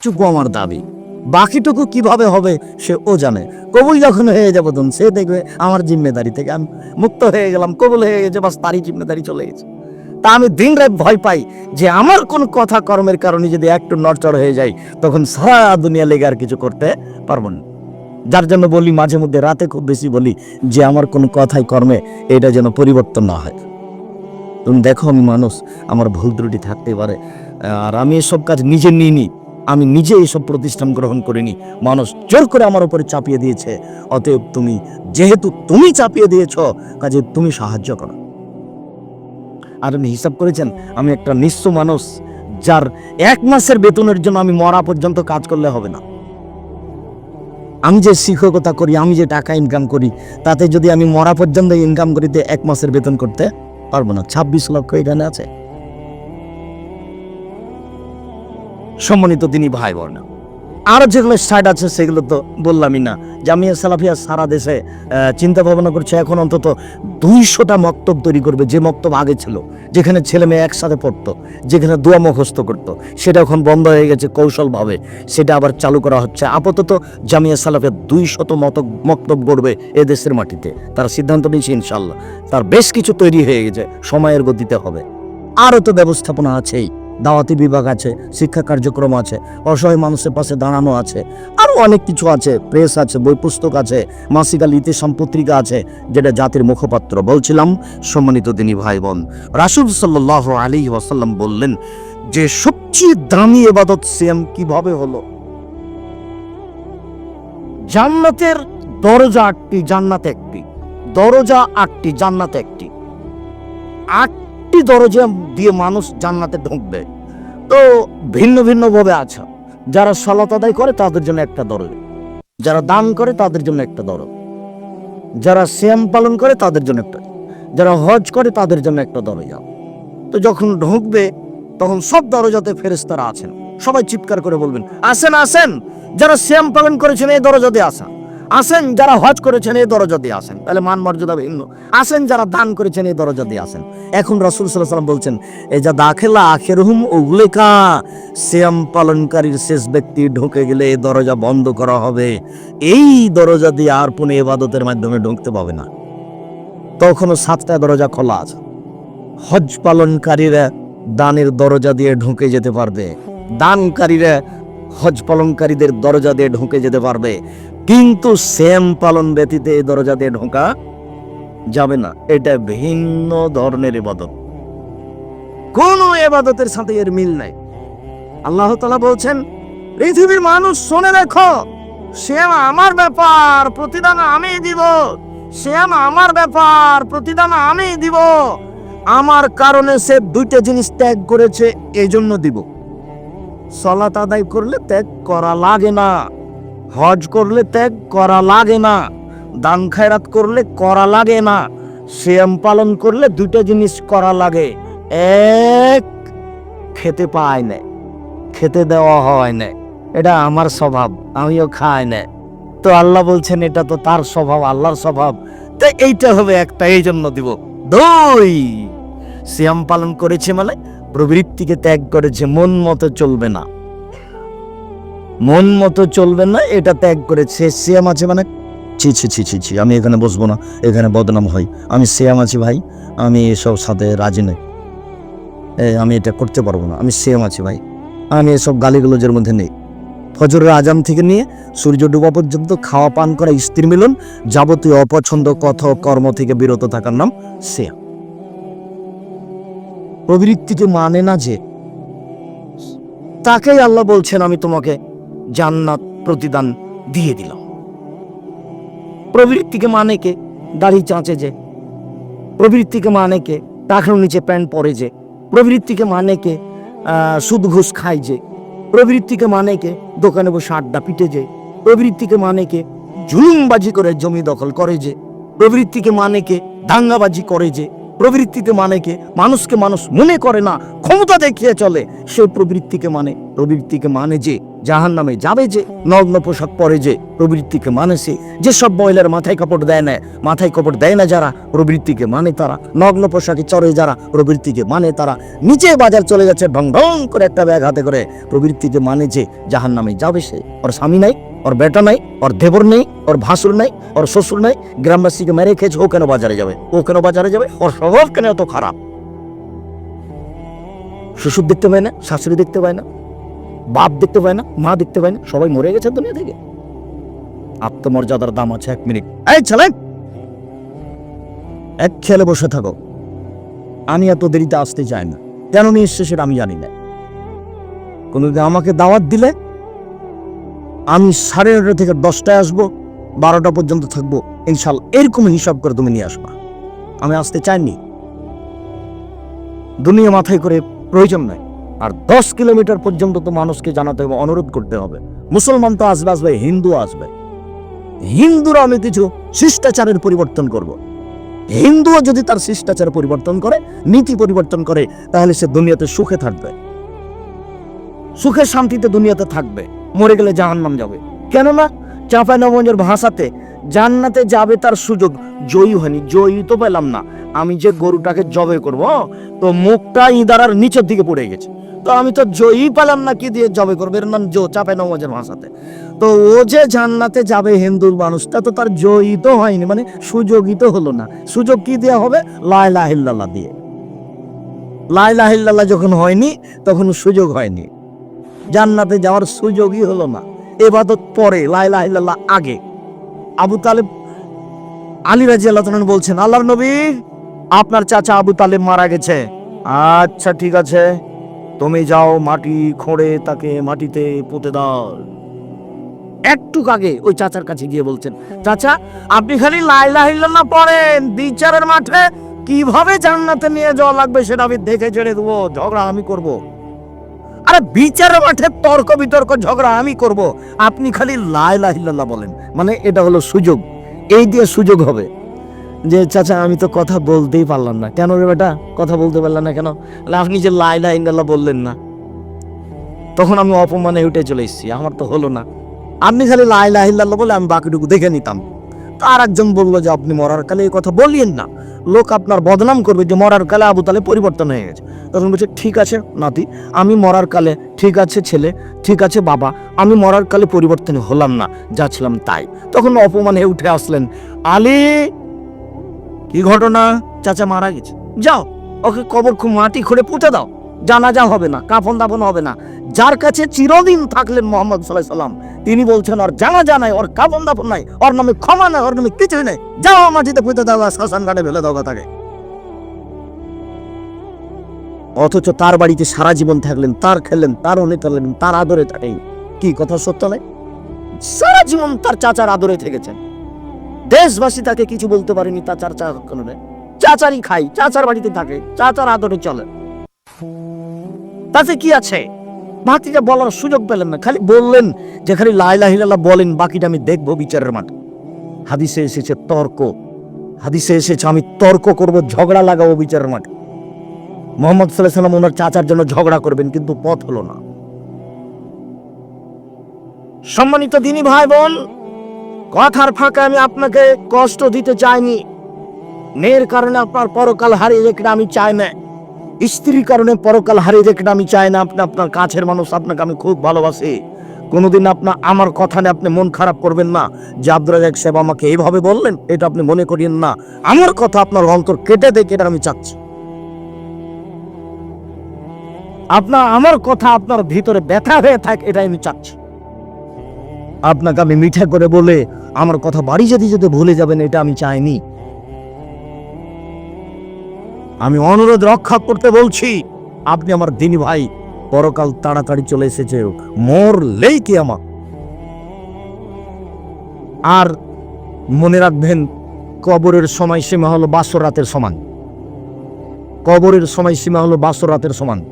টুকু আমার দাবি। বাকিটুকু কীভাবে হবে, সে ও জানে। কবুল যখন হয়ে যাব তখন সে দেখবে আমার জিম্মেদারি থেকে আমি মুক্ত হয়ে গেলাম, কবুল হয়ে গেছে, বাস তারই জিম্মেদারি চলে গেছে। তা আমি দিন রাত ভয় পাই যে আমার কোন কথা কর্মের কারণে যদি একটু নড়চড় হয়ে যায় তখন সারা দুনিয়া লেগে আর কিছু করতে পারব না। যার জন্য বলি, মাঝে মধ্যে রাতে খুব বেশি বলি যে আমার কোনো কথাই কর্মে এটা যেন পরিবর্তন না হয়। তুমি দেখো আমি মানুষ, আমার ভুল ত্রুটি থাকতে পারে। আর আমি এসব কাজ নিজে নিইনি। আমি নিজে এইসব প্রতিষ্ঠান গ্রহণ করিনি। মানুষ জোর করে আমার উপরে চাপিয়ে দিয়েছে। অতএব তুমি, যেহেতু তুমি চাপিয়ে দিয়েছ, কাজে তুমি সাহায্য করো। আর আপনি হিসাব করেছেন, আমি একটা নিঃস্ব মানুষ, যার এক মাসের বেতনের জন্য আমি মরা পর্যন্ত কাজ করলে হবে না। আমি যে শিক্ষকতা করি, আমি যে টাকা ইনকাম করি, তাতে যদি আমি মরা পর্যন্ত ইনকাম করিতে এক মাসের বেতন করতে পারব না। ছাব্বিশ লক্ষ এখানে আছে। সম্মানিত তিনি ভাই বোন আরও যেগুলো সাইড আছে, সেগুলো তো বললামই না। জামিয়া সালাফিয়া সারা দেশে চিন্তা ভাবনা করছে, এখন অন্তত দুইশোটা মক্তব তৈরি করবে, যে মক্তব আগে ছিল, যেখানে ছেলে মেয়ে একসাথে পড়তো, যেখানে দোয়া মুখস্থ করতো। সেটা এখন বন্ধ হয়ে গেছে কৌশলভাবে। সেটা আবার চালু করা হচ্ছে। আপাতত জামিয়া সালাফিয়া দুইশত মত মক্তব গড়বে এ দেশের মাটিতে। তারা সিদ্ধান্ত নিয়েছে ইনশাল্লাহ তার বেশ কিছু তৈরি হয়ে গেছে, সময়ের গতিতে হবে। আরও তো ব্যবস্থাপনা আছেই। দাওয়াতি বিভাগ আছে, শিক্ষা কার্যক্রম আছে, অসহায় মানুষের পাশে দাঁড়ানো আছে আরও অনেক কিছু আছে প্রেস আছে, বই পুস্তক আছে মাসিকাল ইতিসাম পত্রিকা আছে, যেটা জাতির মুখপাত্র। বলছিলাম সম্মানিত তিনি ভাই বোন রাসুল সাল্লাহ আলী ওয়াসাল্লাম বললেন যে, সবচেয়ে দামি এবাদত সিয়াম কীভাবে হলো? জান্নাতের দরজা আটটি জান্নাত একটি, দরজা আটটি, জান্নাত একটি। আটটি দরজা দিয়ে মানুষ জান্নাতে ঢুকবে। তো ভিন্ন ভিন্ন ভাবে আছে। যারা সলাত আদায় করে, তাদের জন্য একটা দরজা। যারা দান করে, তাদের জন্য একটা দরজা। যারা শ্যাম পালন করে, তাদের জন্য একটা। যারা হজ করে, তাদের জন্য একটা দরজা। তো যখন ঢুকবে, তখন সব দরজাতে ফেরেস্তারা আছেন। সবাই চিৎকার করে বলবেন, আসেন আসেন! যারা শ্যাম পালন করেছেন, এই দরজাতে আসা। আসেন যারা হজ করেছেন, এই দরজা দিয়ে আসেন। তাহলে মান মর্যাদা ভিন্ন। আসেন যারা দান করেছেন, এই দরজা দিয়ে আসেন। এখন রাসুল সাল্লাম বলছেন এই যা দাখেলা আখেরহুম উগলেকা শ্যাম পালনকারীর শেষ ব্যক্তি ঢুকে গেলে এই দরজা বন্ধ করা হবে। এই দরজা দিয়ে আর পুনে এবাদতের মাধ্যমে ঢুকতে পাবে না। তখনও সাতটা দরজা খোলা আছে। হজ পালনকারীরা দানের দরজা দিয়ে ঢুকে যেতে পারবে। দানকারীরা হজ পালনকারীদের দরজা দিয়ে ঢুকে যেতে পারবে। কিন্তু শ্যাম পালন ব্যতীত এই দরজা দিয়ে ঢোকা যাবে না। এটা ভিন্ন ধরনের ইবাদত। কোন এবাদতের সাথে এর মিল নাই। আল্লাহ তালা বলছেন, পৃথিবীর মানুষ শুনে দেখো শ্যাম আমার ব্যাপার, প্রতিদান আমি দিব। শ্যাম আমার ব্যাপার, প্রতিদান আমি দিব। আমার কারণে সে দুইটা জিনিস ত্যাগ করেছে এই জন্য দিব। সলাত আদায় করলে ত্যাগ করা লাগে না। হজ করলে ত্যাগ করা লাগে না, দান খায়রাত করলে করা লাগে না শ্যাম পালন করলে দুইটা জিনিস করা লাগে, এক, খেতে পায় না, খেতে দেওয়া হয় না, এটা আমার স্বভাব, আমিও খাই না। তো আল্লাহ বলছেন, এটা তো তার স্বভাব, আল্লাহর স্বভাব। তো এইটা হবে একটা, এই জন্য দিব। দুই শ্যাম পালন করেছে মানে প্রবৃত্তিকে ত্যাগ করেছে, মন মতো চলবে না। মন মতো চলবে না, এটা ত্যাগ করেছে শ্যাম আছে মানে ছি ছি ছি ছি ছি, আমি এখানে বসবো না, এখানে বদনাম হই আমি শ্যাম আছি ভাই, আমি এসব সাথে রাজি নই। আমি এটা করতে পারব না, আমি শ্যাম আছি ভাই, আমি এসব গালিগুলোজের মধ্যে নেই। ফজরের আজাম থেকে নিয়ে সূর্য ডুবা পর্যন্ত খাওয়া, পান করা স্ত্রী মিলন যাবতীয় অপছন্দ, কথ, কর্ম থেকে বিরত থাকার নাম শ্যাম। প্রবৃত্তিকে মানে না যে, তাকেই আল্লাহ বলছেন, আমি তোমাকে জান্নাত প্রতিদান দিয়ে দিলাম প্রবৃত্তিকে মানে কে? দাড়ি চাঁচে যে। প্রবৃত্তিকে মানে কে? টাকার নিচে প্যান্ট পরে যে। প্রবৃত্তিকে মানে কে? সুদ ঘুষ খায় যে। প্রবৃত্তিকে মানে কে? দোকানে বসে আড্ডা পিটে যে। প্রবৃত্তিকে মানে কে? জুলুমবাজি করে জমি দখল করে যে। প্রবৃত্তিকে মানে কে? দাঙ্গাবাজি করে যে। প্রবৃত্তিতে মানে কে? মানুষকে মানুষ মনে করে না। ক্ষমতা দেখিয়ে চলে। সে প্রবৃত্তিকে মানে প্রবৃত্তিকে মানে যে জাহান নামে যাবে যে, নগ্ন পোশাক পরে যে প্রবৃত্তিকে মানে সে যেসব মহিলার মাথায় কাপড় দেয় না, মাথায় কাপড় দেয় না যারা প্রবৃত্তিকে মানে তারা। নগ্ন পোশাকে চড়ে যারা প্রবৃত্তিকে মানে তারা। নিচে বাজার চলে যাচ্ছে ঢং ঢং করে একটা ব্যাগ হাতে করে। প্রবৃত্তিকে মানে যে জাহান নামে যাবে সে। ওর স্বামী নাই, ওর বেটা নাই, ওর দেবর নেই, ওর ভাসুর নাই, ওর শ্বশুর নাই, গ্রামবাসীকে মেরে খেয়েছে, ও কেন বাজারে যাবে? ও কেন বাজারে যাবে? ওর স্বভাব কেন এত খারাপ? শ্বশুর দেখতে পায় না, শাশুড়ি দেখতে পায় না। বাপ দেখতে পায় না, মা দেখতে পায় না, সবাই মরে গেছে দুনিয়া থেকে। আত্মমর্যাদার দাম আছে এক মিনিট। এই ছেলে! এক খেলে বসে থাকো। আমি এত দেরিতে আসতে চাই না। কেন নিয়ে এসছে সেটা আমি জানি না। কোনোদিন আমাকে দাওয়াত দিলে আমি সাড়ে নটা থেকে দশটায় আসব, বারোটা পর্যন্ত থাকব। ইনশাল এরকম হিসাব করে তুমি নিয়ে আসবা। আমি আসতে চাইনি। দুনিয়া মাথায় করে প্রয়োজন নাই। আর দশ কিলোমিটার পর্যন্ত তো মানুষকে জানাতে হবে, অনুরোধ করতে হবে। মুসলমান তো আসবে আসবে, হিন্দু আসবে। হিন্দুরা আমি কিছু শিষ্টাচারের পরিবর্তন করব। হিন্দুও যদি তার শিষ্টাচার পরিবর্তন করে, নীতি পরিবর্তন করে, তাহলে সে দুনিয়াতে সুখে থাকবে। সুখে শান্তিতে দুনিয়াতে থাকবে। মরে গেলে জাহান্নাম যাবে। কেননা চাঁপাইনগঞ্জের ভাষাতে জান্নাতে যাবে তার সুযোগ জয়ী হয়নি। জয়ী তো পেলাম না। আমি যে গরুটাকে জবে করব, তো মুখটা ইদারার নিচের দিকে পড়ে গেছে। তো আমি তো জয়ী পেলাম না, কি দিয়ে জবে করব? এর নাম জো চাঁপাইনগঞ্জের ভাষাতে। তো ও যে জান্নাতে যাবে হিন্দুর মানুষটা তো তার জয়ী তো হয়নি মানে সুযোগই তো হলো না। সুযোগ কি দেওয়া হবে? লাই লাহিল্লাহ দিয়ে। লাই লাহিল্লাহ যখন হয়নি, তখন সুযোগ হয়নি। জান্নাতে যাওয়ার সুযোগই হলো না। এবাদত পরে লাইলা ইল্লাল্লাহ আগে। আবু তালেব, আলী রাজি আল্লাহ বলছেন, আল্লাহর নবী, আপনার চাচা আবু তালেব মারা গেছে। আচ্ছা ঠিক আছে। তুমি যাও মাটি খোঁড়ে তাকে মাটিতে পুঁতে দাও। একটু আগে ওই চাচার কাছে গিয়ে বলছেন, চাচা, আপনি খালি লাইলা ইল্লাল্লাহ পড়েন বিচারের মাঠে কীভাবে জান্নাতে নিয়ে যাওয়া লাগবে সেটা আমি দেখে ছেড়ে দেবো, ঝগড়া আমি করব। আরে বিচারের মাঠে তর্ক বিতর্ক, ঝগড়া আমি করব। আপনি খালি লাইলাহিল্লাহ বলেন মানে এটা হলো সুযোগ। এই দিয়ে সুযোগ হবে। যে, চাচা, আমি তো কথা বলতেই পারলাম না। কেন রে বেটা? কথা বলতে পারলাম না কেন? আপনি যে লাইলা ইন্দাল্লাহ বললেন না। তখন আমি অপমানে উঠে চলে এসেছি। আমার তো হলো না। আপনি খালি লাইলা ইল্লাল্লাহ বলে আমি বাকিটুকু দেখে নিতাম। আর একজন বলল যে, আপনি মরার কালে এই কথা বলিয়েন না। লোক আপনার বদনাম করবে যে, মরার কালে আবু তালে পরিবর্তন হয়ে গেছে। তখন বলছে, ঠিক আছে, নাতি, আমি মরার কালে, ঠিক আছে ছেলে, ঠিক আছে বাবা, আমি মরার কালে পরিবর্তন হলাম না, যা ছিলাম তাই। তখন অপমানে উঠে আসলেন, আলী কি ঘটনা? চাচা মারা গেছে। যাও, ওকে কবর খুব মাটি খুঁড়ে পুঁতে দাও। জানাজা হবে না, কাফন দাফন হবে না। যার কাছে চিরদিন থাকলেন মোহাম্মদ সাল্লাহ সাল্লাম, তিনি বলছেন, ওর জানাজা নাই, ওর কাফন দাফন নাই, ওর নামে ক্ষমা নাই, ওর নামে কিছুই নাই। যাও মাটিতে পুঁতে দাও শ্মশান ঘাটে ফেলে দাও তাকে অথচ তার বাড়িতে সারা জীবন থাকলেন, তার খেললেন তার অনে তার আদরে থাকেন। কি কথা সত্য নয়? সারা জীবন তার চাচার আদরে থেকেছেন। দেশবাসী তাকে কিছু বলতে পারেনি তার চাচা কারণে। চাচারই খাই চাচার বাড়িতে থাকে, চাচার আদরে চলে। তাতে কি আছে? ভাতিজা বলার সুযোগ পেলেন না, খালি বললেন যে খালি লাইলাহিল্লাহ বলেন, বাকিটা আমি দেখব বিচারের মাঠে। হাদিসে এসেছে তর্ক, হাদিসে এসেছে আমি তর্ক করব, ঝগড়া লাগাবো বিচারের মাঠে। মোহাম্মদ সাল্লাহ সাল্লাম ওনার চাচার জন্য ঝগড়া করবেন, কিন্তু পথ হলো না। সম্মানিত দিনী ভাই বোন কথার ফাঁকে আমি আপনাকে কষ্ট দিতে চাইনি। মেয়ের কারণে আপনার পরকাল হারিয়ে যেতে আমি চাই না। স্ত্রীর কারণে পরকাল হারিয়ে যেতে আমি চাই না। আপনি আপনার কাছের মানুষ, আপনাকে আমি খুব ভালোবাসি। কোনোদিন আপনার আমার কথা নিয়ে আপনি মন খারাপ করবেন না। যে আব্দুল রাজাক সাহেব আমাকে এইভাবে বললেন, এটা আপনি মনে করিয়েন না। আমার কথা আপনার অন্তর কেটে দেখে এটা আমি চাচ্ছি। আপনার, আমার কথা আপনার ভিতরে ব্যথা হয়ে থাকে, এটাই আমি চাচ্ছি। আপনাকে আমি মিঠা করে বলে আমার কথা বাড়ি যেতে যেতে ভুলে যাবেন, এটা আমি চাইনি। আমি অনুরোধ রক্ষা করতে বলছি, আপনি আমার দিনী ভাই, পরকাল তাড়াতাড়ি চলে এসেছে, মরলেই কি আমার? আর মনে রাখবেন, কবরের সময়সীমা হলো বাসর রাতের সমান। কবরের সময়সীমা হলো বাসর রাতের সমান।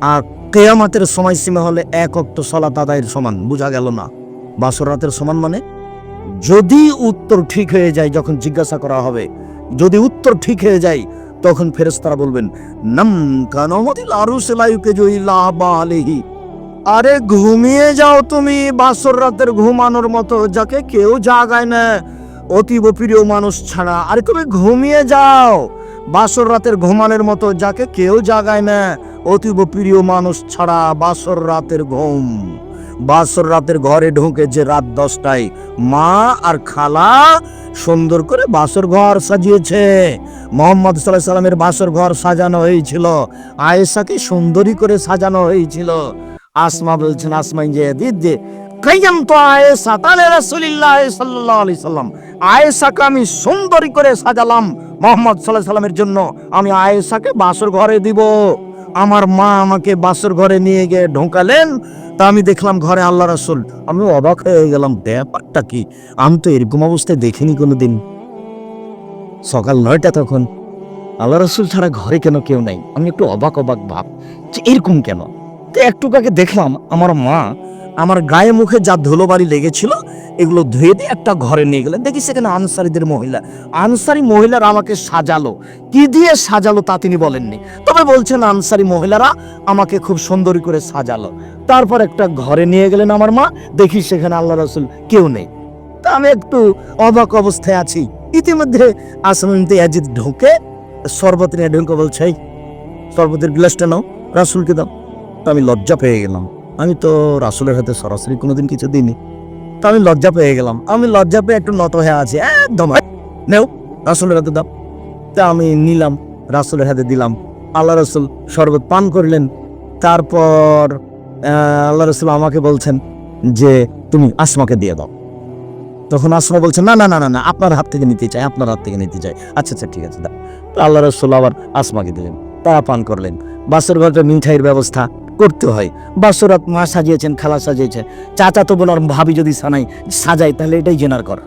আর কেয়ামাতের সময়সীমা হলে এক অক্ট সলাত আদায়ের সমান, বোঝা গেল না? বাসর রাতের সমান মানে? যদি উত্তর ঠিক হয়ে যায়, যখন জিজ্ঞাসা করা হবে, যদি উত্তর ঠিক হয়ে যায়, তখন ফেরেশতারা বলবেন, নম কানমতিল আরুসলাইকে জইলা আলেহি আরে ঘুমিয়ে যাও তুমি বাসর রাতের ঘুমানোর মতো, যাকে কেউ জাগায় না। অতীব প্রিয় মানুষ ছাড়া, আরে তুমি ঘুমিয়ে যাও বাসর রাতের ঘুমানোর মতো, যাকে কেউ জাগায় না। অতীব প্রিয় মানুষ ছাড়া বাসর রাতের ঘুম। বাসর রাতের ঘরে ঢুকে যে রাত দশটায়। মা আর খালা সুন্দর করে বাসর ঘর সাজিয়েছে। মোহাম্মদ সাল্লাহ সাল্লামের বাসর ঘর সাজানো হয়েছিল। আয়েশাকে সুন্দরী করে সাজানো হয়েছিল। আসমা বলছেন, আসমা যে দিদি কাইয়াম তো আয়েশা তাহলে রাসূলুল্লাহ সাল্লাল্লাহু আলাইহি সাল্লাম। আয়েশাকে আমি সুন্দরী করে সাজালাম মোহাম্মদ সাল্লাহ সাল্লামের জন্য। আমি আয়েশাকে বাসর ঘরে দিব। আমার মা আমাকে বাসর ঘরে নিয়ে গিয়ে ঢোকালেন। তা আমি দেখলাম ঘরে আল্লাহ রাসূল। আমি অবাক হয়ে গেলাম, ব্যাপারটা কি? আমি তো এরকম অবস্থায় দেখিনি কোনোদিন। সকাল নয়টা তখন। আল্লাহ রসুল ছাড়া ঘরে কেন কেউ নাই? আমি একটু অবাক অবাক ভাব যে এরকম কেন? তো একটু আগে দেখলাম, আমার মা আমার গায়ে মুখে যা ধুলোবাড়ি লেগেছিল এগুলো ধুয়ে দিয়ে একটা ঘরে নিয়ে গেলেন। দেখি সেখানে আনসারিদের মহিলা। আনসারি মহিলারা আমাকে সাজালো। কি দিয়ে সাজালো তা তিনি বলেননি। তবে বলছেন আনসারি মহিলারা আমাকে খুব সুন্দরী করে সাজালো। তারপর একটা ঘরে নিয়ে গেলেন আমার মা। দেখি সেখানে আল্লাহ রসুল কেউ নেই। তা আমি একটু অবাক অবস্থায় আছি। ইতিমধ্যে আসমানিতে ইয়াজিদ ঢুকে শরবত নিয়ে ঢুকে বলছে "এই, শরবতের গ্লাসটা নাও রাসুলকে দাও। তো আমি লজ্জা পেয়ে গেলাম। আমি তো রাসুলের হাতে সরাসরি কোনোদিন কিছু দিইনি। তো আমি লজ্জা পেয়ে গেলাম। আমি লজ্জা পেয়ে একটু নত হয়ে আছি। একদম। নেও, রাসুলের হাতে দাও। তা আমি নিলাম, রাসুলের হাতে দিলাম। আল্লাহ রসুল শরবত পান করলেন। তারপর আল্লাহ রসুল আমাকে বলছেন যে, তুমি আসমাকে দিয়ে দাও। তখন আসমা বলছে, না না না না না, আপনার হাত থেকে নিতে চাই, আপনার হাত থেকে নিতে চাই। আচ্ছা আচ্ছা ঠিক আছে, দাও। আল্লাহ রসুল আবার আসমাকে দিলেন। তারা পান করলেন। বাসর ঘরটা মিঠাইয়ের ব্যবস্থা। করতে হয়। বাসরাত মা সাজিয়েছেন, খালা সাজিয়েছে। চাচা তো বোন আর ভাবি যদি সানাই সাজাই তাহলে এটাই জেনার কর।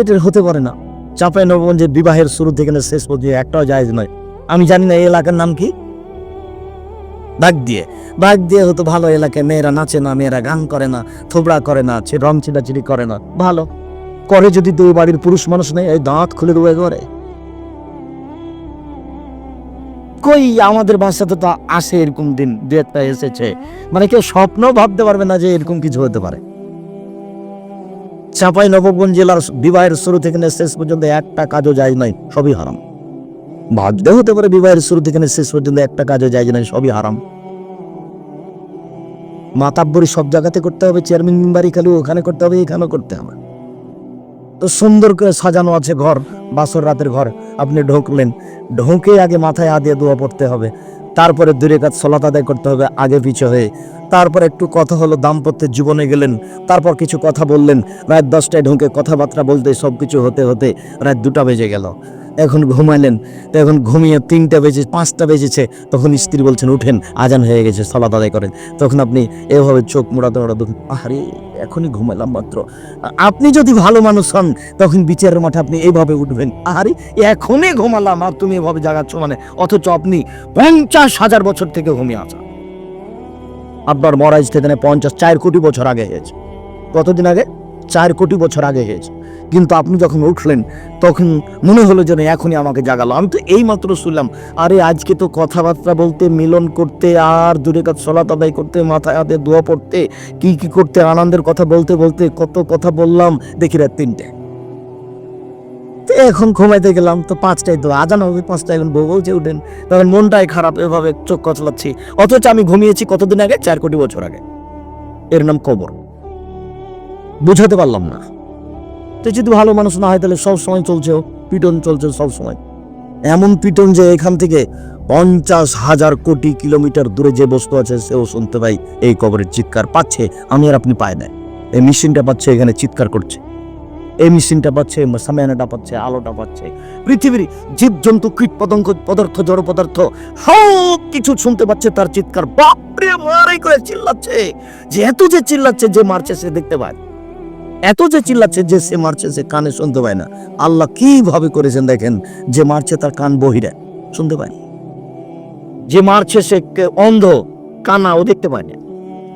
এটা হতে পারে না। চাপাই নবগঞ্জে বিবাহের শুরু থেকে শেষ পর্যন্ত একটাও জায়েজ নয়। আমি জানি না এই এলাকার নাম কি? বাগ দিয়ে। বাগ দিয়ে হতো ভালো এলাকায় মেয়েরা নাচে না, মেয়েরা গান করে না, থোবড়া করে না রং চিলাচিলি করে না। ভালো। করে যদি দুই বাড়ির পুরুষ মানুষ নেই এই দাঁত খুলে দেবে করে কই আমাদের বাসাতে তো আসে এরকম দিন, দু একটা এসেছে। মানে কেউ স্বপ্ন ভাবতে পারবে না যে এরকম কিছু হতে পারে। চাপাই নবগঞ্জ জেলার বিবাহের শুরু থেকে শেষ পর্যন্ত একটা কাজও যায় নাই, সবই হারাম। ভাবতে হতে পারে বিবাহের শুরু থেকে শেষ পর্যন্ত একটা কাজও যায় নাই, সবই হারাম। মাতাব্বরি সব জায়গাতে করতে হবে, চেয়ারম্যান মেম্বারি খালি ওখানে করতে হবে, এখানেও করতে হবে। সুন্দর করে সাজানো আছে ঘর, বাসর রাতের ঘর। আপনি ঢুকলেন। ঢুকে আগে মাথায় আদিয়ে দিয়ে পড়তে হবে। তারপরে দূরে কাজ সলাত আদায় করতে হবে, আগে পিছু হয়ে। তারপর একটু কথা হলো, দাম্পত্যের জীবনে গেলেন। তারপর কিছু কথা বললেন। রায় দশটায় ঢুকে কথাবার্তা বলতে সব কিছু হতে হতে রায় দুটা বেজে গেল। এখন ঘুমাইলেন, তো এখন ঘুমিয়ে তিনটা বেজে, পাঁচটা বেজেছে, তখন স্ত্রী বলছেন, উঠেন, আজান হয়ে গেছে, সলাত আদায় করেন। তখন আপনি এভাবে চোখ মোড়াতে মোড়াতে আরে এখনই ঘুমাইলাম মাত্র। আপনি যদি ভালো মানুষ হন, তখন বিচারের মাঠে আপনি এইভাবে উঠবেন। আরে এখনই ঘুমালাম, আর তুমি এভাবে জাগাচ্ছ মানে? অথচ আপনি পঞ্চাশ হাজার বছর থেকে ঘুমিয়ে আছেন। আপনার মরাজ থেকে পঞ্চাশ, চার কোটি বছর আগে হয়েছে। কতদিন আগে? চার কোটি বছর আগে হয়েছে। কিন্তু আপনি যখন উঠলেন, তখন মনে হলো যেন এখনই আমাকে জাগালো। আমি তো এই মাত্র শুনলাম, আরে আজকে তো কথাবার্তা বলতে, মিলন করতে, আর দূরে কাজ সলাত আদায় করতে, মাথায় হাতে দোয়া পড়তে, কি কি করতে, আনন্দের কথা বলতে বলতে, কত কথা বললাম, দেখি রাত তিনটে। তো এখন ঘুমাইতে গেলাম, তো পাঁচটায় তো আজান হবে, পাঁচটায় এখন বউ বলছে, উঠেন। তখন মনটাই খারাপ, এভাবে চোখ কচলাচ্ছি। অথচ আমি ঘুমিয়েছি কতদিন আগে? চার কোটি বছর আগে। এর নাম কবর। বুঝাতে পারলাম না। তো যদি ভালো মানুষ না হয় তাহলে সব সময় চলছে পিটন চলছে সব সময়। এমন পিটন যে এখান থেকে পঞ্চাশ হাজার কোটি কিলোমিটার দূরে যে বস্তু আছে, সেও শুনতে পাই, এই কবরের চিৎকার পাচ্ছে, আমি আর আপনি পাই না। এই মেশিনটা পাচ্ছে, এখানে চিৎকার করছে। এই মেশিনটা পাচ্ছে সামিয়ানাটা পাচ্ছে, আলোটা পাচ্ছে। পৃথিবীর জীবজন্তু কীট পতঙ্গ পদার্থ, জড় পদার্থ, সব কিছু শুনতে পাচ্ছে, তার চিৎকার বাপরে মারাই করে চিল্লাচ্ছে। যে এত যে চিল্লাচ্ছে, যে মারছে, সে দেখতে পায়। এত যে চিল্লাচ্ছে যে সে মারছে, সে কানে শুনতে পায় না। আল্লাহ কীভাবে করেছেন দেখেন? যে মারছে তার কান বহিরে, শুনতে পায় না। যে মারছে সে অন্ধ, কানা, ও দেখতে পায় না।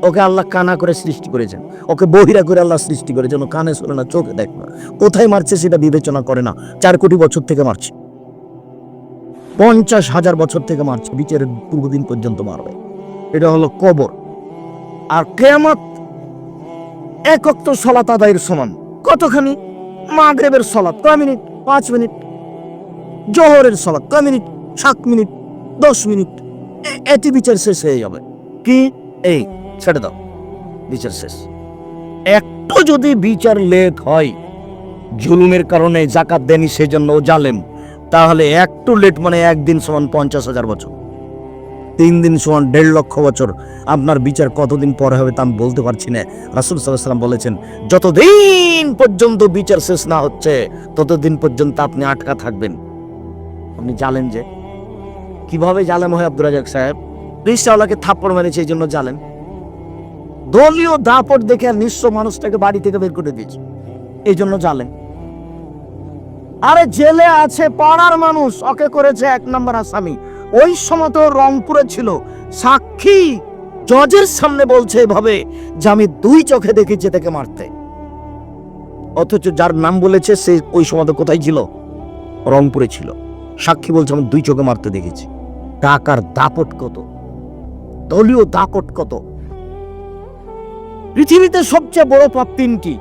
ওকে আল্লাহ কানা করে সৃষ্টি করেছেন। ওকে বহিরা করে আল্লাহ সৃষ্টি করেছেন। ও কানে শোনে না, চোখে দেখ না। কোথায় মারছে সেটা বিবেচনা করে না। চার কোটি বছর থেকে মারছে। পঞ্চাশ হাজার বছর থেকে মারছে। বিচারের পূর্বদিন পর্যন্ত মারবে। এটা হলো কবর। আর কেয়ামত একক তো সলাত আদায়ের সমান। কতখানি? মাগরেবের সলাত কয় মিনিট? পাঁচ মিনিট। জোহরের সলাত কয় মিনিট? সাত মিনিট। দশ মিনিট। এটি বিচার শেষ হয়ে যাবে। কি? এই, ছেড়ে দাও। বিচার শেষ। একটু যদি বিচার লেট হয়, জুলুমের কারণে জাকাত দেনি সেজন্য জালেম, তাহলে একটু লেট মানে একদিন সমান পঞ্চাশ হাজার বছর। তিন দিন সমান দেড় লক্ষ বছর। আপনার বিচার কতদিন পরে হবে তা আমি বলতে পারছি না। রাসুল সাল্লাম বলেছেন, যতদিন পর্যন্ত বিচার শেষ না হচ্ছে, ততদিন পর্যন্ত আপনি আটকা থাকবেন। আপনি জানেন যে। কীভাবে জালেম হয় আব্দুল রাজাক সাহেব? রিক্সাওয়ালাকে থাপ্পড় মেরেছে, এই জন্য জালেম। দলীয় দাপট দেখে আর নিঃস্ব মানুষটাকে বাড়ি থেকে বের করে দিয়েছে, এই জন্য জালেম। আরে জেলে আছে, পাড়ার মানুষ, ওকে করেছে এক নম্বর আসামি। ওই সময় তো রংপুরে ছিল। সাক্ষী জজের সামনে বলছে এভাবে যে আমি দুই চোখে দেখেছি তাকে মারতে। অথচ যার নাম বলেছে সে ওই সময় তো কোথায় ছিল? রংপুরে ছিল। সাক্ষী বলছে, আমি দুই চোখে মারতে দেখেছি। টাকার দাপট কত? দলীয় দাপট কত? পৃথিবীতে সবচেয়ে বড় পাপ তিনটি।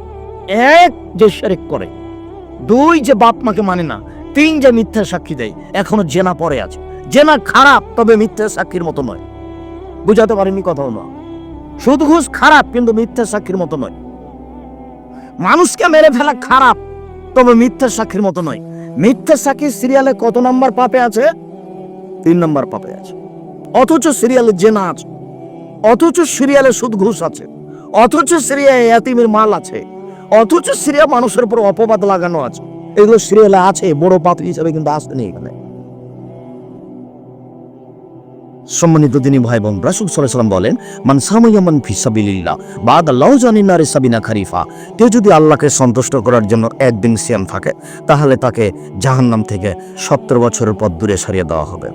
এক যে শেরেক করে, দুই যে বাপ মাকে মানে না, তিন যে মিথ্যা সাক্ষী দেয়, এখনও জেনা পরে আছে। জেনা খারাপ, তবে মিথ্যা সাক্ষীর মতো নয়। বুঝাতে পারিনি কথাও না। সুদ ঘুষ খারাপ, কিন্তু মিথ্যা সাক্ষীর মতো নয়। মানুষকে মেরে ফেলা খারাপ, তবে মিথ্যা সাক্ষীর মতো নয়। মিথ্যা সাক্ষী সিরিয়ালে কত নাম্বার পাপে আছে? তিন নাম্বার পাপে আছে। অথচ সিরিয়ালে জেনা আছে। অথচ সিরিয়ালে সুদ ঘুষ আছে। অথচ সিরিয়ায় এতিমের মাল আছে। অথচ সিরিয়া মানুষের উপর অপবাদ লাগানো আছে। এগুলো সিরিয়ালে আছে, বড় পাপ হিসাবে কিন্তু আসতে নেই এখানে। সম্মানিত তিনি ভাই বোন, রাসুল সাল্লাম বলেন, মান সামাইয়ামান ফিসাবিল্লাহ বাদ আল্লাহ জানিন না রে সাবিনা খারিফা। কেউ যদি আল্লাহকে সন্তুষ্ট করার জন্য একদিন সিয়াম থাকে, তাহলে তাকে জাহান্নাম থেকে সত্তর বছরের পর দূরে সরিয়ে দেওয়া হবে।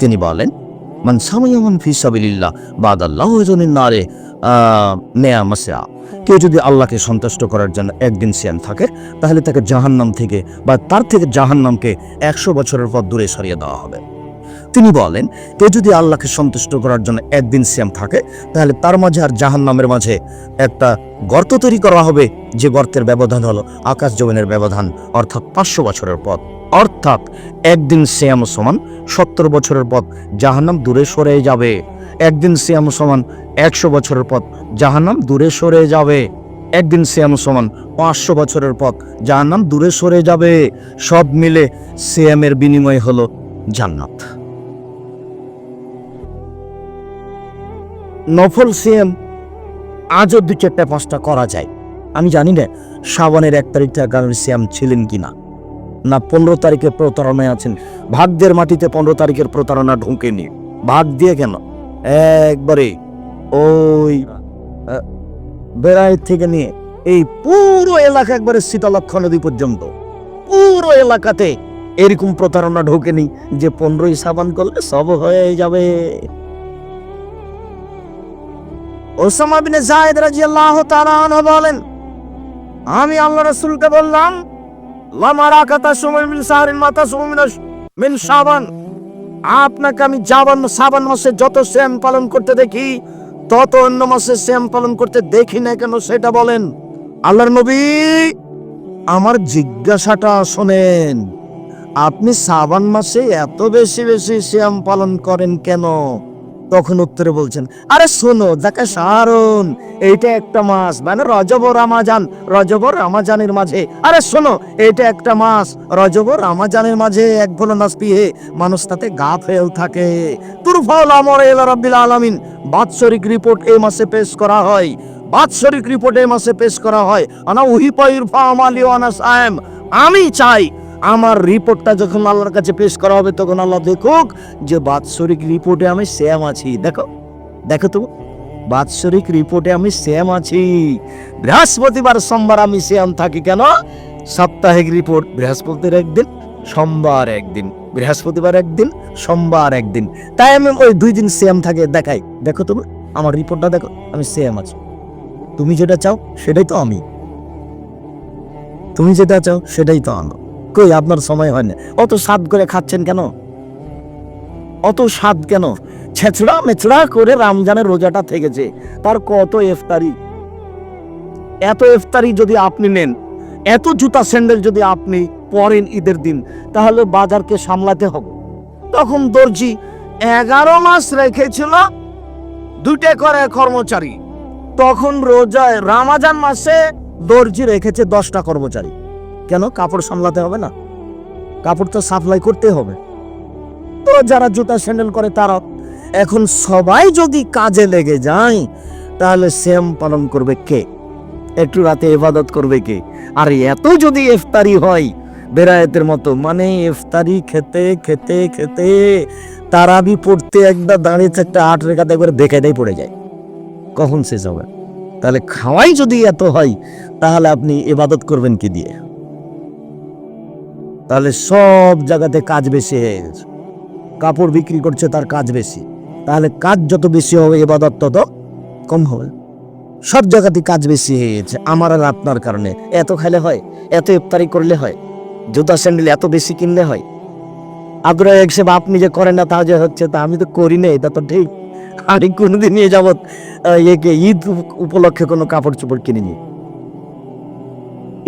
তিনি বলেন, মান সামাইয়ামান ফিসাবিল্লাহ বাদ আল্লাহ জানিন না রে নেয়া মাসা কেউ যদি আল্লাহকে সন্তুষ্ট করার জন্য একদিন সিয়াম থাকে, তাহলে তাকে জাহান্নাম থেকে বা তার থেকে জাহান্নামকে একশো বছরের পর দূরে সরিয়ে দেওয়া হবে। তিনি বলেন, কেউ যদি আল্লাহকে সন্তুষ্ট করার জন্য একদিন সিয়াম থাকে, তাহলে তার মাঝে আর জাহান্নামের মাঝে একটা গর্ত তৈরি করা হবে, যে গর্তের ব্যবধান হলো আকাশ জমিনের ব্যবধান, অর্থাৎ পাঁচশো বছরের পথ। অর্থাৎ একদিন সিয়াম সমান সত্তর বছরের পথ জাহান্নাম দূরে সরে যাবে। একদিন সিয়াম সমান একশো বছরের পথ জাহান্নাম দূরে সরে যাবে। একদিন সিয়াম সমান পাঁচশো বছরের পথ জাহান্নাম দূরে সরে যাবে। সব মিলে সিয়ামের বিনিময় হলো জান্নাত। নফল সিএম আজও দু চারটা, পাঁচটা করা যায়। আমি জানি না শ্রাবণের এক তারিখ থেকে কারণ সিএম ছিলেন কিনা। না না পনেরো তারিখে প্রতারণায় আছেন, ভাগ্যের মাটিতে পনেরো তারিখের প্রতারণা ঢুকেনি। ভাগ দিয়ে কেন? একবারে ওই বেড়াই থেকে নিয়ে এই পুরো এলাকা একবারে শীতলক্ষ নদী পর্যন্ত। পুরো এলাকাতে এরকম প্রতারণা ঢোকেনি যে পনেরোই সাবান করলে সব হয়ে যাবে। ওসামা বিন জায়েদ রাদিয়াল্লাহু তাআলা আনহু বলেন, আমি আল্লাহ রাসূলকে বললাম, লামা রাকাতা সুমাই মিন সাহরিন মাতা সুমিন মিন শাবান। আপনাকে আমি জাবান, সাবান মাসে যত শ্যাম পালন করতে দেখি, তত অন্য মাসে শ্যাম পালন করতে দেখি না কেন সেটা বলেন। আল্লাহর নবী, আমার জিজ্ঞাসাটা শোনেন, আপনি সাবান মাসে এত বেশি বেশি শ্যাম পালন করেন কেন? তখন উত্তরে বলছেন, আরে শোনো দেখা সারণ, এইটা একটা মাস মানে রজব রামাজান, রজব রামাজানের মাঝে। আরে শোনো, এইটা একটা মাস, রজব রামাজানের মাঝে এক ভোলো নাচ পিয়ে মানুষ তাতে গা ফেল থাকে। তুরফাউল আমর এল রব্বিল আলমিন, বাৎসরিক রিপোর্ট এই মাসে পেশ করা হয়, বাৎসরিক রিপোর্ট এই মাসে পেশ করা হয়। আনা উহিপাইর ফামালি ওয়ানা সায়েম, আমি চাই আমার রিপোর্টটা যখন আল্লাহর কাছে পেশ করা হবে, তখন আল্লাহ দেখুক যে বাৎসরিক রিপোর্টে আমি শ্যাম আছি। দেখো দেখো তো, বাৎসরিক রিপোর্টে আমি শ্যাম আছি। বৃহস্পতিবার সোমবার আমি শ্যাম থাকি কেন? সাপ্তাহিক রিপোর্ট বৃহস্পতির একদিন, সোমবার একদিন। বৃহস্পতিবার একদিন, সোমবার একদিন। তাই আমি ওই দুই দিন শ্যাম থাকে, দেখাই। দেখো তুমি আমার রিপোর্টটা দেখো, আমি শ্যাম আছি। তুমি যেটা চাও, সেটাই তো আমি। তুমি যেটা চাও, সেটাই তো আমি। কই আপনার সময় হয় না। অত সাদ করে খাচ্ছেন কেন? অত স্বাদ কেন? ছেঁচড়া মেচড়া করে রমজানের রোজাটা থেকেছে। তার কত ইফতারি? এত ইফতারি যদি আপনি নেন, এত জুতা স্যান্ডেল যদি আপনি পরেন ঈদের দিন, তাহলে বাজারকে সামলাতে হবে। তখন দর্জি এগারো মাস রেখেছিল দুটে করে কর্মচারী। তখন রোজায় রামাজান মাসে দর্জি রেখেছে দশটা কর্মচারী। কেন কাপড় সামলাতে হবে না? কাপড় তো সাপ্লাই করতে হবে। তো যারা জুতা স্যান্ডেল করে তারা এখন সবাই যদি কাজে লেগে যায়, তাহলে শ্যাম পালন করবে কে? একটু রাতে ইবাদত করবে কে? আর এত যদি ইফতারি হয়, বেরায়েতের মতো মানে ইফতারি খেতে খেতে খেতে তারাবি পড়তে একটা দাঁড়িয়ে একটা আট রেখাতে একবার বেকায়দাই পড়ে যায়। কখন শেষ হবে? তাহলে খাওয়াই যদি এত হয়, তাহলে আপনি ইবাদত করবেন কি দিয়ে? তাহলে সব জায়গাতে কাজ বেশি হয়ে গেছে। কাপড় বিক্রি করছে তার কাজ বেশি। তাহলে কাজ যত বেশি হবে, এবাদত তত কম হবে। সব জায়গাতে কাজ বেশি হয়ে গেছে। আমার আর আপনার কারণে। এত খাইলে হয়, এত ইফতারি করলে হয়, জুতা স্যান্ডেল এত বেশি কিনলে হয়। আগ্রহ হিসেবে আপনি যে করেন না, তা যে হচ্ছে, তা আমি তো করি না এটা তো ঠিক। আমি কোনোদিন নিয়ে যাবত একে ঈদ উপলক্ষে কোনো কাপড় চোপড় কিনিনি।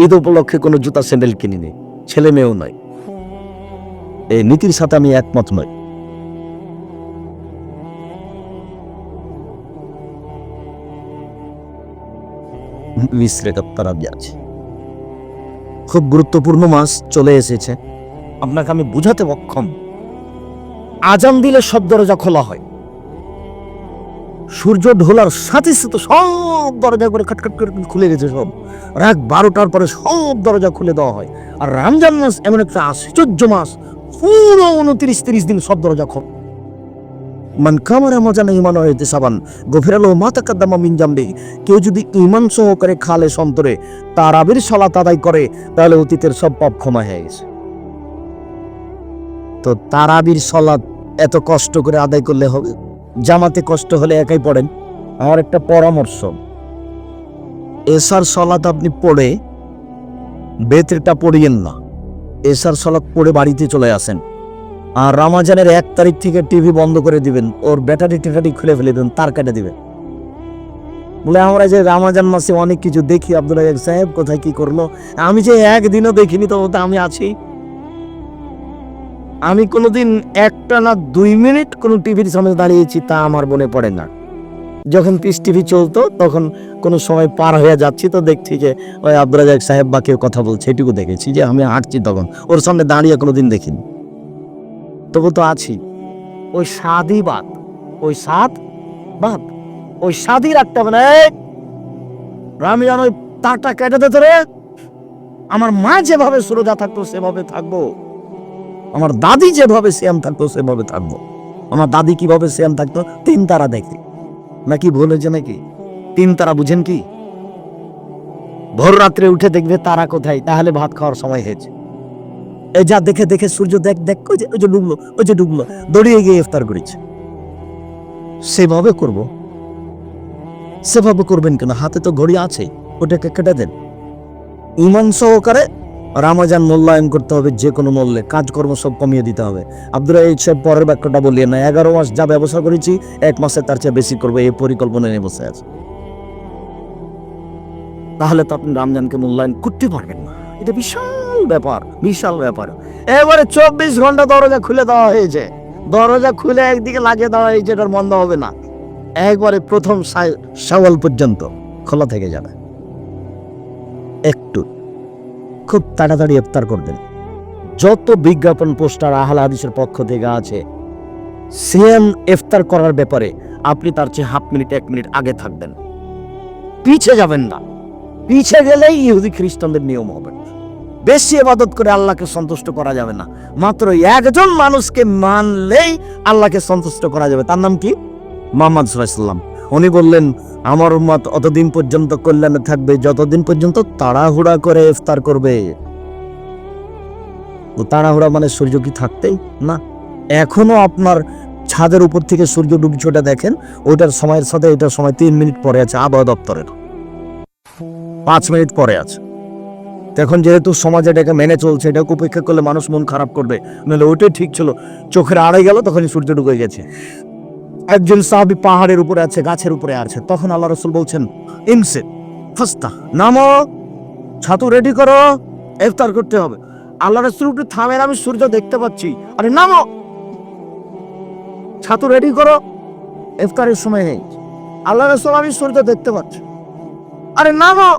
ঈদ উপলক্ষে কোনো জুতা স্যান্ডেল কিনিনি। ছেলে মেয়েও নয়। এই নীতির সাথে আমি একমত নই। খুব গুরুত্বপূর্ণ মাস চলে এসেছে। আপনাকে আমি বুঝাতে বক্ষম আজান দিলে সব দরজা খোলা হয়। সূর্য ঢোলার সাথে সাথে সব দরজা করে খাটখাট করে খুলে গেছে সব। রাত বারোটার পরে সব দরজা খুলে দেওয়া হয়। আর রমজান মাস এমন একটা আশ্চর্য মাস, পুরো উনত্রিশ তিরিশ দিন সব দরজা খোলা। মান কামারা মজান ইমান হয়েছে সাবান গভীরালো মাতা কাদ্দামা মিন জামবে কেউ যদি ইমান সহকারে খালে সন্তরে তারাবির সলাত আদায় করে, তাহলে অতীতের সব পাপ ক্ষমা হয়ে গেছে। তো তারাবির সলাত এত কষ্ট করে আদায় করলে হবে? জামাতে কষ্ট হলে একাই পড়েন। আমার একটা পরামর্শ। এসার সলাত আপনি পড়ে বেতেরটা পড়িয়েন না। এসার সলাত পড়ে বাড়িতে চলে আসেন। আর রামাজানের এক তারিখ থেকে টিভি বন্ধ করে দিবেন। ওর ব্যাটারি টেটারি খুলে ফেলে দেবেন তার কেটে দিবেন। বলে, আমরা যে রামাজান মাসে অনেক কিছু দেখি, আব্দুল সাহেব কোথায় কি করল? আমি যে একদিনও দেখিনি তো আমি আছি। আমি কোনোদিন একটা না দুই মিনিট কোনো টিভির সামনে দাঁড়িয়েছি তা আমার মনে পড়ে না। যখন পিস টিভি চলতো, তখন কোনো সময় পার হয়ে যাচ্ছি তো দেখছি যে ওই আব্দুল রাজাক সাহেব বা কেউ কথা বলছে, এটুকু দেখেছি যে আমি হাঁটছি তখন। ওর সামনে দাঁড়িয়ে কোনোদিন দেখিনি। তবু তো আছি। ওই স্বাদই বাদ, ওই স্বাদ বাদ, ওই স্বাদই রাখতে হবে না এই! রামিয়ান ওই তারটা কেটে দিতে রে আমার মা যেভাবে সুরজা থাকতো, সেভাবে থাকব। আমার দাদি যেভাবে শ্যাম থাকতো, সেভাবে থাকব। আমার দাদি কীভাবে শ্যাম থাকতো, তিন তারা দেখি নাকি হয়েছে নাকি? তিন তারা বুঝেন কি? ভোর রাত্রে উঠে দেখবে তারা কোথায়, তাহলে ভাত খাওয়ার সময় হয়েছে। এই যা দেখে দেখে সূর্য দেখ দেখ, ওই যে ওই যে ডুবলো, ওই যে ডুবলো, দড়িয়ে গিয়ে ইফতার করেছে। সেভাবে করব? সেভাবে করবেন কেন? হাতে তো ঘড়ি আছে, ওটাকে কেটে দেন। ইমান সহকারে রামাজান মূল্যায়ন করতে হবে যে কোনো মূল্যে, কাজকর্ম সব কমিয়ে দিতে হবে। আব্দুল এই সাহেব পরের বাক্যটা বলিয়ে না, এগারো মাস যা ব্যবসা করেছি, এক মাসে তার চেয়ে বেশি করব, এই পরিকল্পনা নিয়ে বসে আছে। তাহলে তো আপনি রমজানকে মূল্যায়ন করতে পারবেন না। এটা বিশাল ব্যাপার বিশাল ব্যাপার। এবারে চব্বিশ ঘণ্টা দরজা খুলে দেওয়া হয়েছে। দরজা খুলে একদিকে লাগিয়ে দেওয়া হয়েছে, এটার মন্দ হবে না। একবারে প্রথম সাওয়াল পর্যন্ত খোলা থেকে যাবে। একটু খুব তাড়াতাড়ি ইফতার করবেন। যত বিজ্ঞাপন, পোস্টার, আহলা হাদিসের পক্ষ থেকে আছে, সেম ইফতার করার ব্যাপারে আপনি তার চেয়ে হাফ মিনিট, এক মিনিট আগে থাকবেন। পিছে যাবেন না। পিছে গেলেই ইহুদি খ্রিস্টানদের নিয়ম হবে। বেশি ইবাদত করে আল্লাহকে সন্তুষ্ট করা যাবে না। মাত্র একজন মানুষকে মানলেই আল্লাহকে সন্তুষ্ট করা যাবে। তার নাম কি? মোহাম্মদ সাল্লাম উনি বললেন, আমার উম্মত অতদিন পর্যন্ত কল্যাণে থাকবে, যতদিন পর্যন্ত তাড়াহুড়া করে ইফতার করবে। তাড়াহুড়া মানে সূর্য কি থাকতেই? না। এখনও আপনার ছাদের উপর থেকে সূর্য ডুবছে, ওটা দেখেন, ওইটার সময়ের সাথে এটার সময় তিন মিনিট পরে আছে আবহাওয়া দপ্তরের। পাঁচ মিনিট পরে আছে। এখন যেহেতু সমাজ এটাকে মেনে চলছে, এটাকে উপেক্ষা করলে মানুষ মন খারাপ করবে। নাহলে ওইটাই ঠিক ছিল। চোখের আড়াই গেল, তখনই সূর্য ডুবে গেছে। একজন সাহাবি পাহাড়ের উপরে আছে, গাছের উপরে আছে। তখন আল্লাহ রসুল বলছেন ইমসে ফাস্তা নামো, ছাতু রেডি করো, ইফতার করতে হবে। আল্লাহ রসুল একটু থামেন, আমি সূর্য দেখতে পাচ্ছি। আরে নামো! ছাতু রেডি করো, ইফতারের সময় নেই। আল্লাহ রসুল, আমি সূর্য দেখতে পাচ্ছি। আরে নামো!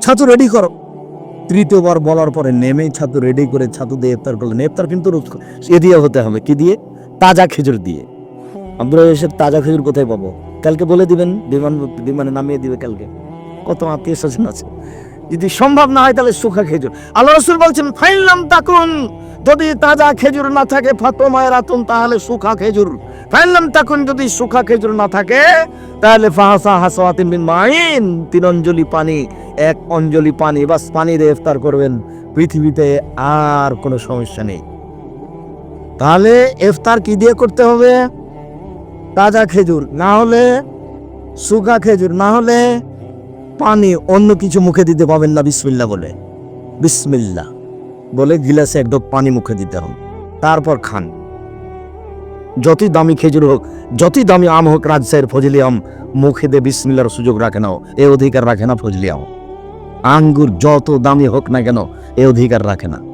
ছাতু রেডি করো। তৃতীয়বার বলার পরে নেমেই ছাতু রেডি করে ছাতু দিয়ে ইফতার করলেন। ইফতার কিন্তু এ দিয়ে হতে হবে। কি দিয়ে? তাজা খেজুর দিয়ে। আমরা এসে তাজা খেজুর কোথায় পাবো? কালকে বলে দিবেন, বিমান, বিমানে নামিয়ে দিবে কালকে। কত আত্মীয় স্বজন আছে। যদি সম্ভব না হয় তাহলে সুখা খেজুর। আল্লাহ রসুল বলছেন ফাইলাম তাকুন। যদি তাজা খেজুর না থাকে ফাতমায় রাতুন তাহলে সুখা খেজুর। ফাইলাম তাকুন, যদি সুখা খেজুর না থাকে, তাহলে ফাহাসা হাসাওয়াতিন বিন মাইন। তিন অঞ্জলি পানি, এক অঞ্জলি পানি, বাস পানি দিয়ে ইফতার করবেন। পৃথিবীতে আর কোনো সমস্যা নেই। তাহলে ইফতার কি দিয়ে করতে হবে? তাজা খেজুর না হলে শুকা খেজুর না হলে পানি অন্য কিছু মুখে দিতে পাবেন না বিসমিল্লা বলে। বিসমিল্লা বলে গিলাসে এক ঢোক পানি মুখে দিতে হবে। তারপর খান। যতই দামি খেজুর হোক যতই দামি আম হোক রাজশাহীর ফজলি আম মুখে দিয়ে বিসমিল্লার সুযোগ রাখে না ও, এ অধিকার রাখে না ফজলি আম। আঙ্গুর যত দামি হোক না কেন এ অধিকার রাখে না।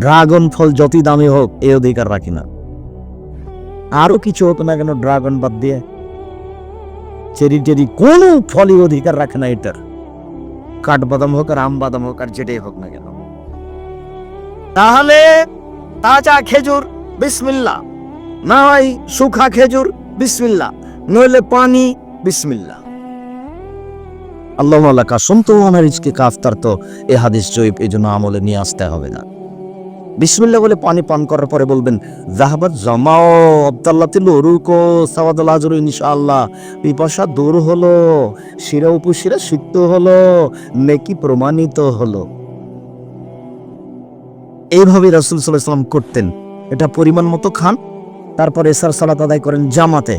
ড্রাগন ফল যতই দামি হোক, এ অধিকার রাখি না। আরও কিছু হোক না কেন, ড্রাগন বাদ দিয়ে চেরি টেরি কোনো ফলই অধিকার রাখে না এটার। কাঠবাদাম হোক আর আম বাদাম হোক আর যেটাই হোক না কেন। তাহলে তাজা খেজুর বিসমিল্লা না হয় শুখা খেজুর বিসমিল্লা নইলে পানি বিসমিল্লা আল্লাহ আল্লাহ কাসম তো আমার ইজকে কাফতার তো এ হাদিস জয়ীব এই জন্য আমলে নিয়ে আসতে হবে না। বিসমিল্লা বলে পানি পান করার পরে বলবেন জাহাবাত জমাও আব্দাল্লাহ তিল রুকো আজরু ইনশাআল্লাহ, পিপাসা দূর হলো, শিরা উপশিরা সিদ্ধ হলো, নেকি প্রমাণিত হলো। এইভাবে রাসুল সাল্লাহ করতেন। এটা পরিমাণ মতো খান, তারপর এসার সালাত আদায় করেন জামাতে।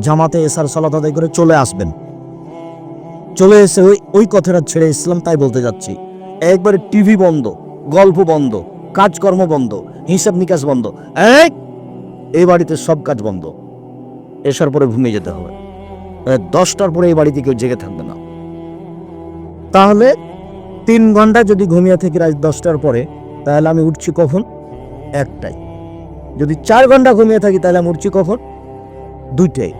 জামাতে এসার সালাত আদায় করে চলে আসবেন। চলে এসে ওই ওই কথাটা ছেড়ে ইসলাম তাই বলতে যাচ্ছি। একবারে টিভি বন্ধ, গল্প বন্ধ। কাজকর্ম বন্ধ, হিসাব নিকাশ বন্ধ এক এই বাড়িতে সব কাজ বন্ধ। এসার পরে ঘুমিয়ে যেতে হবে। দশটার পরে এই বাড়িতে কেউ জেগে থাকবে না। তাহলে তিন ঘণ্টা যদি ঘুমিয়ে থাকি রাত দশটার পরে, তাহলে আমি উঠছি কখন? একটাই যদি চার ঘণ্টা ঘুমিয়ে থাকি, তাহলে আমি উঠছি কখন? দুইটাই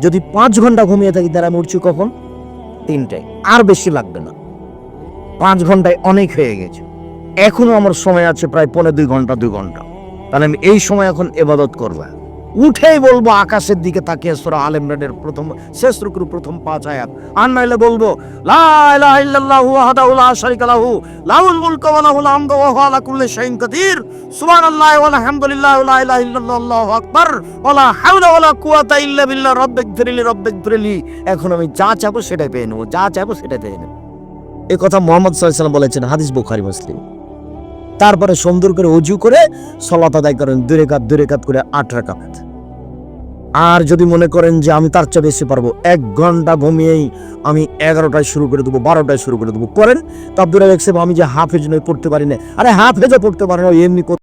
যদি পাঁচ ঘণ্টা ঘুমিয়ে থাকি, তাহলে আমি উঠছি কখন? তিনটাই আর বেশি লাগবে না। পাঁচ ঘন্টায় অনেক হয়ে গেছে। এখনও আমার সময় আছে প্রায় পনেরো দুই ঘণ্টা দুই ঘণ্টা। তাহলে আমি এই সময় এখন এবাদত করব। উঠেই বলব, আকাশের দিকে তাকিয়ে সুরা আল ইমরানের প্রথম, শেষ রুকুর প্রথম পাঁচ আয়াত। আর নাইলে বলব, লা লাহু লা এখন আমি যা চাইব সেটাই পেয়ে নেব, যা চাইব সেটাই পেয়ে নেব। এই কথা মোহাম্মদ সাল্লাল্লাহু বলেছেন, হাদিস বুখারী, মুসলিম। তারপরে সুন্দর করে অজু করে সলাত আদায় করেন দূরে কাত দূরে কাত করে আট রাকাত আর যদি মনে করেন যে আমি তার চেয়ে বেশি পারব, এক ঘণ্টা ঘুমিয়েই আমি এগারোটায় শুরু করে দেবো, বারোটায় শুরু করে দেবো। করেন তো আব্দুল আমি যে হাফেজ নয় পড়তে পারি না। আরে হাফেজও পড়তে পারি না এমনি